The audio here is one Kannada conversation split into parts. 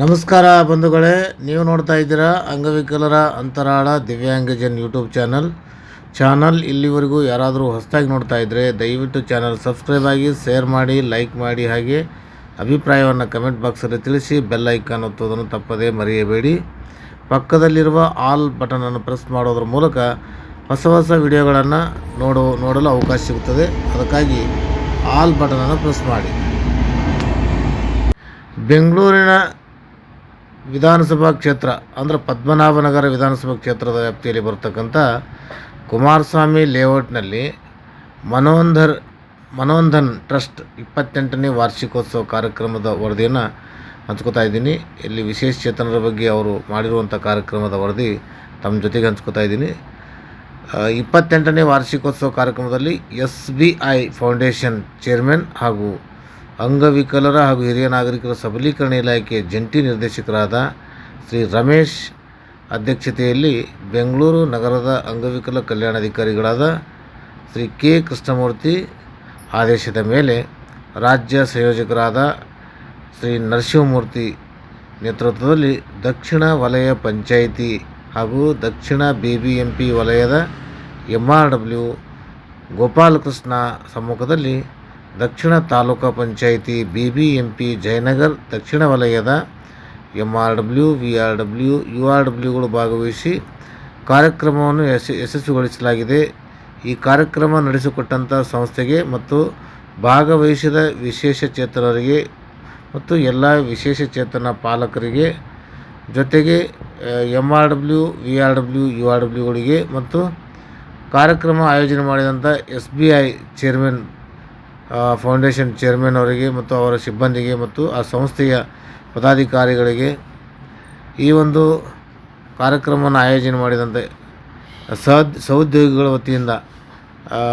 ನಮಸ್ಕಾರ ಬಂಧುಗಳೇ, ನೀವು ನೋಡ್ತಾ ಇದ್ದೀರಾ ಅಂಗವಿಕಲರ ಅಂತರಾಳ ದಿವ್ಯಾಂಗಜನ್ ಯೂಟ್ಯೂಬ್ ಚಾನಲ್. ಚಾನಲ್ ಇಲ್ಲಿವರೆಗೂ ಯಾರಾದರೂ ಹೊಸದಾಗಿ ನೋಡ್ತಾ ಇದ್ದರೆ ದಯವಿಟ್ಟು ಚಾನಲ್ ಸಬ್ಸ್ಕ್ರೈಬ್ ಆಗಿ, ಶೇರ್ ಮಾಡಿ, ಲೈಕ್ ಮಾಡಿ ಹಾಗೆ ಅಭಿಪ್ರಾಯವನ್ನು ಕಮೆಂಟ್ ಬಾಕ್ಸಲ್ಲಿ ತಿಳಿಸಿ, ಬೆಲ್ ಐಕಾನ್ ಒತ್ತೋದನ್ನು ತಪ್ಪದೇ ಮರೆಯಬೇಡಿ. ಪಕ್ಕದಲ್ಲಿರುವ ಆಲ್ ಬಟನನ್ನು ಪ್ರೆಸ್ ಮಾಡೋದ್ರ ಮೂಲಕ ಹೊಸ ಹೊಸ ವಿಡಿಯೋಗಳನ್ನು ನೋಡೋ, ನೋಡಲು ಅವಕಾಶ ಸಿಗುತ್ತದೆ. ಅದಕ್ಕಾಗಿ ಆಲ್ ಬಟನನ್ನು ಪ್ರೆಸ್ ಮಾಡಿ. ಬೆಂಗಳೂರಿನ ವಿಧಾನಸಭಾ ಕ್ಷೇತ್ರ, ಅಂದರೆ ಪದ್ಮನಾಭನಗರ ವಿಧಾನಸಭಾ ಕ್ಷೇತ್ರದ ವ್ಯಾಪ್ತಿಯಲ್ಲಿ ಬರ್ತಕ್ಕಂಥ ಕುಮಾರಸ್ವಾಮಿ ಲೇಔಟ್ನಲ್ಲಿ ಮನೋಂಧರ್ ಮನೋಂಧನ್ ಟ್ರಸ್ಟ್ ಇಪ್ಪತ್ತೆಂಟನೇ ವಾರ್ಷಿಕೋತ್ಸವ ಕಾರ್ಯಕ್ರಮದ ವರದಿಯನ್ನು ಹಂಚ್ಕೋತಾ ಇದ್ದೀನಿ. ಇಲ್ಲಿ ವಿಶೇಷ ಚೇತನರ ಬಗ್ಗೆ ಅವರು ಮಾಡಿರುವಂಥ ಕಾರ್ಯಕ್ರಮದ ವರದಿ ತಮ್ಮ ಜೊತೆಗೆ ಹಂಚ್ಕೋತಾ ಇದ್ದೀನಿ. ಇಪ್ಪತ್ತೆಂಟನೇ ವಾರ್ಷಿಕೋತ್ಸವ ಕಾರ್ಯಕ್ರಮದಲ್ಲಿ S B I foundation chairman ಹಾಗೂ ಅಂಗವಿಕಲರ ಹಾಗೂ ಹಿರಿಯ ನಾಗರಿಕರ ಸಬಲೀಕರಣ ಇಲಾಖೆ ಜಂಟಿ ನಿರ್ದೇಶಕರಾದ ಶ್ರೀ ರಮೇಶ್ ಅಧ್ಯಕ್ಷತೆಯಲ್ಲಿ ಬೆಂಗಳೂರು ನಗರದ ಅಂಗವಿಕಲ ಕಲ್ಯಾಣಾಧಿಕಾರಿಗಳಾದ ಶ್ರೀ ಕೆ ಕೃಷ್ಣಮೂರ್ತಿ ಆದೇಶದ ಮೇಲೆ ರಾಜ್ಯ ಸಂಯೋಜಕರಾದ ಶ್ರೀ ನರಸಿಂಹಮೂರ್ತಿ ನೇತೃತ್ವದಲ್ಲಿ ದಕ್ಷಿಣ ವಲಯ ಪಂಚಾಯಿತಿ ಹಾಗೂ ದಕ್ಷಿಣ ಬಿ ಬಿ ಎಂ ಪಿ ವಲಯದ ಎಂ ಆರ್ ಡಬ್ಲ್ಯೂ ಗೋಪಾಲಕೃಷ್ಣ ಸಮ್ಮುಖದಲ್ಲಿ ದಕ್ಷಿಣ taluka panchayat B B M P Jayanagar, ದಕ್ಷಿಣ ವಲಯದ M R W V R W U R ಡಬ್ಲ್ಯೂಗಳು ಭಾಗವಹಿಸಿ ಕಾರ್ಯಕ್ರಮವನ್ನು ಯಶ, ಯಶಸ್ವಿಗೊಳಿಸಲಾಗಿದೆ. ಈ ಕಾರ್ಯಕ್ರಮ ನಡೆಸಿಕೊಟ್ಟಂಥ ಸಂಸ್ಥೆಗೆ ಮತ್ತು ಭಾಗವಹಿಸಿದ ವಿಶೇಷ ಚೇತನರಿಗೆ ಮತ್ತು ಎಲ್ಲ ವಿಶೇಷ ಚೇತನ ಪಾಲಕರಿಗೆ ಜೊತೆಗೆ M R W V R W U R ಡಬ್ಲ್ಯೂಗಳಿಗೆ ಮತ್ತು ಕಾರ್ಯಕ್ರಮ ಆಯೋಜನೆ ಮಾಡಿದಂಥ S B I chairman foundation chairman ಅವರಿಗೆ ಮತ್ತು ಅವರ ಸಿಬ್ಬಂದಿಗೆ ಮತ್ತು ಆ ಸಂಸ್ಥೆಯ ಪದಾಧಿಕಾರಿಗಳಿಗೆ ಈ ಒಂದು ಕಾರ್ಯಕ್ರಮವನ್ನು ಆಯೋಜನೆ ಮಾಡಿದಂತೆ ಸಹದ್, ಸಹೋದ್ಯೋಗಿಗಳ ವತಿಯಿಂದ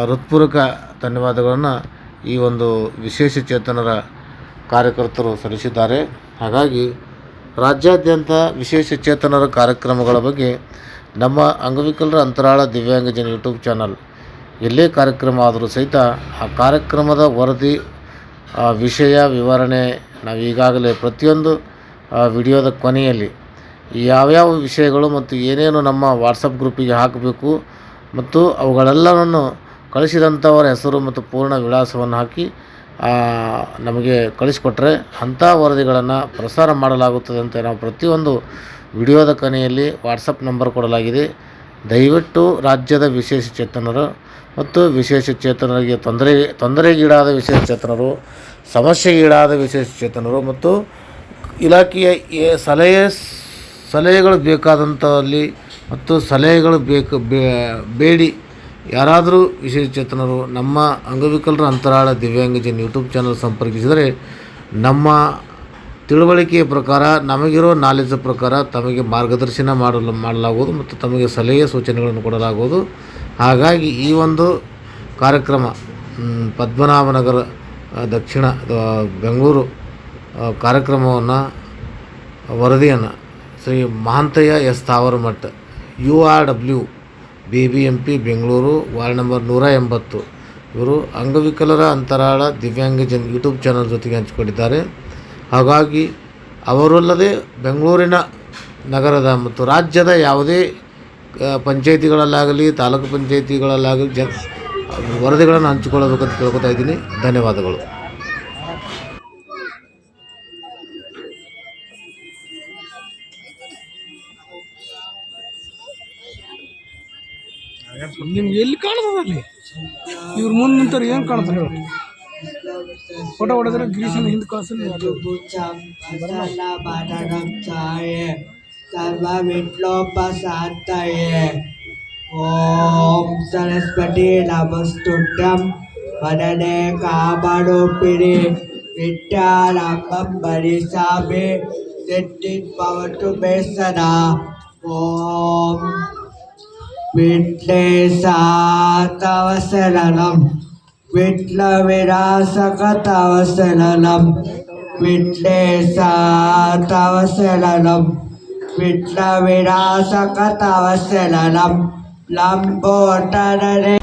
ಹೃತ್ಪೂರ್ವಕ ಧನ್ಯವಾದಗಳನ್ನು ಈ ಒಂದು ವಿಶೇಷ ಚೇತನರ ಕಾರ್ಯಕರ್ತರು ಸಲ್ಲಿಸಿದ್ದಾರೆ. ಹಾಗಾಗಿ ರಾಜ್ಯಾದ್ಯಂತ ವಿಶೇಷ ಚೇತನರ ಕಾರ್ಯಕ್ರಮಗಳ ಬಗ್ಗೆ ನಮ್ಮ ಅಂಗವಿಕಲರ ಅಂತರಾಳ ದಿವ್ಯಾಂಗಜನ ಯೂಟ್ಯೂಬ್ ಚಾನಲ್ ಎಲ್ಲೇ ಕಾರ್ಯಕ್ರಮ ಆದರೂ ಸಹಿತ ಆ ಕಾರ್ಯಕ್ರಮದ ವರದಿ, ಆ ವಿಷಯ ವಿವರಣೆ ನಾವು ಈಗಾಗಲೇ ಪ್ರತಿಯೊಂದು ವಿಡಿಯೋದ ಕೊನೆಯಲ್ಲಿ ಯಾವ್ಯಾವ ವಿಷಯಗಳು ಮತ್ತು ಏನೇನು ನಮ್ಮ ವಾಟ್ಸಪ್ ಗ್ರೂಪಿಗೆ ಹಾಕಬೇಕು ಮತ್ತು ಅವುಗಳೆಲ್ಲವನ್ನು ಕಳಿಸಿದಂಥವರ ಹೆಸರು ಮತ್ತು ಪೂರ್ಣ ವಿಳಾಸವನ್ನು ಹಾಕಿ ನಮಗೆ ಕಳಿಸಿಕೊಟ್ರೆ ಅಂಥ ವರದಿಗಳನ್ನು ಪ್ರಸಾರ ಮಾಡಲಾಗುತ್ತದೆ ಅಂತ ನಾವು ಪ್ರತಿಯೊಂದು ವಿಡಿಯೋದ ಕೊನೆಯಲ್ಲಿ ವಾಟ್ಸಪ್ ನಂಬರ್ ಕೊಡಲಾಗಿದೆ. ದಯವಿಟ್ಟು ರಾಜ್ಯದ ವಿಶೇಷ ಚೇತನರು ಮತ್ತು ವಿಶೇಷ ಚೇತನರಿಗೆ ತೊಂದರೆ, ತೊಂದರೆಗೀಡಾದ ವಿಶೇಷ ಚೇತನರು, ಸಮಸ್ಯೆಗೀಡಾದ ವಿಶೇಷ ಚೇತನರು ಮತ್ತು ಇಲಾಖೆಯ ಸಲಹೆ, ಸಲಹೆಗಳು ಬೇಕಾದಂಥಲ್ಲಿ ಮತ್ತು ಸಲಹೆಗಳು ಬೇಕು ಬೇಡಿ. ಯಾರಾದರೂ ವಿಶೇಷ ಚೇತನರು, ನಮ್ಮ ಅಂಗವಿಕಲರ ಅಂತರಾಳ ದಿವ್ಯಾಂಗಜನ್ ಯೂಟ್ಯೂಬ್ ಚಾನಲ್ ಸಂಪರ್ಕಿಸಿದರೆ ನಮ್ಮ ತಿಳುವಳಿಕೆಯ ಪ್ರಕಾರ, ನಮಗಿರೋ ನಾಲೆಜ್ ಪ್ರಕಾರ ತಮಗೆ ಮಾರ್ಗದರ್ಶನ ಮಾಡಲು ಮಾಡಲಾಗುವುದು ಮತ್ತು ತಮಗೆ ಸಲಹೆ ಸೂಚನೆಗಳನ್ನು ಕೊಡಲಾಗುವುದು. ಹಾಗಾಗಿ ಈ ಒಂದು ಕಾರ್ಯಕ್ರಮ ಪದ್ಮನಾಭನಗರ ದಕ್ಷಿಣ ಬೆಂಗಳೂರು ಕಾರ್ಯಕ್ರಮವನ್ನು, ವರದಿಯನ್ನು Shri Mahantayya S Tavaramath, U R W, B B M P, Bengaluru, ward number ನೂರ ಎಂಬತ್ತು. ಇವರು ಅಂಗವಿಕಲರ ಅಂತರಾಳ ದಿವ್ಯಾಂಗಜನ್ ಯೂಟ್ಯೂಬ್ ಚಾನಲ್ ಜೊತೆಗೆ ಹಂಚಿಕೊಂಡಿದ್ದಾರೆ. ಹಾಗಾಗಿ ಅವರಲ್ಲದೆ ಬೆಂಗಳೂರಿನ ನಗರದ ಮತ್ತು ರಾಜ್ಯದ ಯಾವುದೇ ಪಂಚಾಯಿತಿಗಳಲ್ಲಾಗಲಿ, ತಾಲೂಕು ಪಂಚಾಯಿತಿಗಳಲ್ಲಾಗಲಿ ಜನ ವರದಿಗಳನ್ನು ಹಂಚಿಕೊಳ್ಳಬೇಕಂತ ಕೇಳ್ಕೊತಾ ಇದ್ದೀನಿ. ಧನ್ಯವಾದಗಳು. ನಿಮ್ಗೆ ಎಲ್ಲಿ ಕಾಣ್ತದಲ್ಲಿ ಇವ್ರ ಮುಂದೆ ಏನು ಕಾಣ್ತಾರೆ ಹೇಳು. फोटो फोटो जरा ग्रीसन हिंद कासन మసాలా పడడం చాయే సర్వం ఇంట్లో ప్రశాంతయే ఓం సరస్వతి నమస్తుండం మననే కాపాడు పిడి విట్టాలమ్మం బడి సామి శెట్టి పవటు బేసన ఓం విట్లేశాతవసరణం విట్ల విరాసకతవ శరణం విట్లేశాతవ శరణం విట్ల విరాసకతవ శరణం లంబోటరే